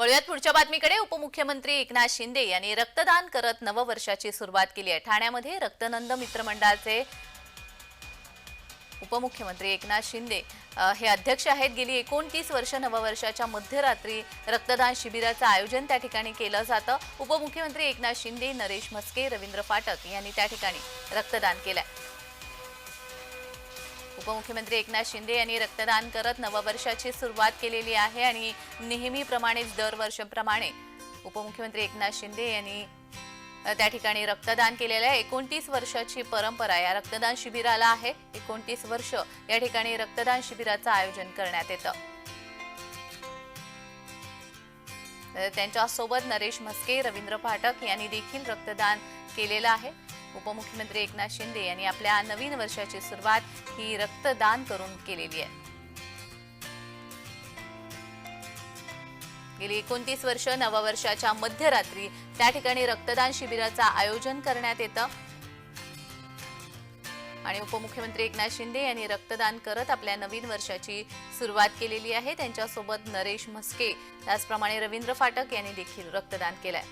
वळूयात पुढच्या बातमीकडे. उपमुख्यमंत्री एकनाथ शिंदे यांनी रक्तदान करत नववर्षाची सुरुवात केली आहे. ठाण्यामध्ये रक्तनंद मित्रमंडळाचे उपमुख्यमंत्री एकनाथ शिंदे हे अध्यक्ष आहेत. गेली एकोणतीस वर्ष नववर्षाच्या मध्यरात्री रक्तदान शिबिराचं आयोजन त्या ठिकाणी केलं जातं. उपमुख्यमंत्री एकनाथ शिंदे नरेश म्हस्के रवींद्र फाटक यांनी त्या ठिकाणी रक्तदान केलंय. उपमुख्यमंत्री एकनाथ शिंदे यांनी रक्तदान करत नववर्षाची सुरुवात केलेली आहे आणि नेहमीप्रमाणेच दरवर्षाप्रमाणे उपमुख्यमंत्री एकनाथ शिंदे यांनी त्या ठिकाणी रक्तदान केलेलं आहे. एकोणतीस वर्षाची परंपरा या रक्तदान शिबिराला आहे. एकोणतीस वर्ष या ठिकाणी रक्तदान शिबिराचं आयोजन करण्यात येतं. त्यांच्यासोबत नरेश म्हस्के रवींद्र पाठक यांनी देखील रक्तदान केलेलं आहे. उपमुख्यमंत्री एकनाथ शिंदे यांनी आपल्या नवीन वर्षाची सुरुवात ही रक्तदान करून केलेली आहे. गेली एकोणतीस वर्ष नववर्षाच्या मध्यरात्री त्या ठिकाणी रक्तदान शिबिराचं आयोजन करण्यात येतं. आणि उपमुख्यमंत्री एकनाथ शिंदे यांनी रक्तदान करत आपल्या नवीन वर्षाची सुरुवात केलेली आहे. त्यांच्यासोबत नरेश म्हस्के त्याचप्रमाणे रवींद्र फाटक यांनी देखील रक्तदान केलंय.